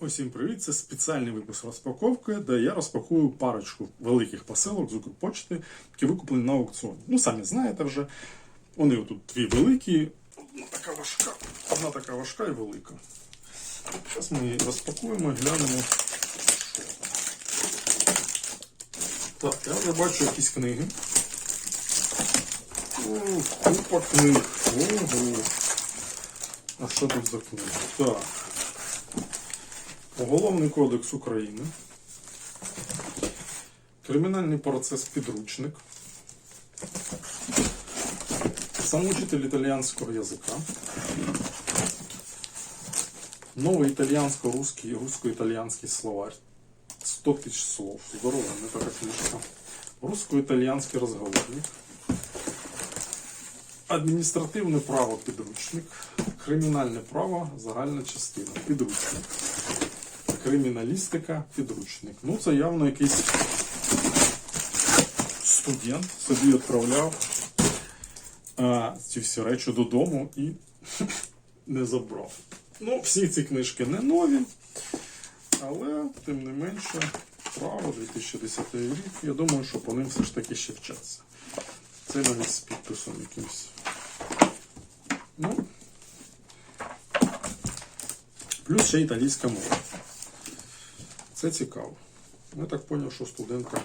Усім привіт! Це спеціальний випуск розпаковки, де я розпакую парочку великих посилок з Укрпочти, які викуплені на аукціоні. Ну, самі знаєте вже. Вони тут дві великі, одна така важка, одна така важка і велика. Зараз ми її розпакуємо і глянемо. Так, я вже бачу якісь книги. О, купа книг. Ого. А що тут за книги? Так. Уголовний кодекс України. Кримінальний процес підручник. Самоучитель итальянского языка. Новый итальянско-русский и русско-итальянский словарь. 100 тысяч слов. Здорово, не така книжка. Русско-итальянский разговорник. Адміністративне право підручник. Кримінальне право загальна частина. Підручник. Криміналістика підручник. Ну, це явно якийсь студент собі відправляв а, ці всі речі додому і не забрав. Ну, всі ці книжки не нові, але тим не менше, право 2010 рік. Я думаю, що по ним все ж таки ще вчаться. Це навіть з підписом якимось. Ну, плюс ще італійська мова. Це цікаво. Я так зрозумів, що студентка.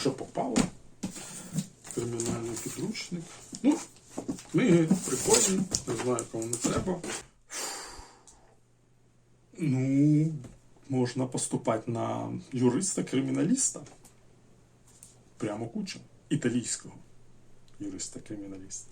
Що попало? Кримінальний підручник. Ну, книги прикольні, не знаю, кому не треба. Ну, можна поступати на юриста-криміналіста. Прямо куча. Італійського юриста-криміналіста.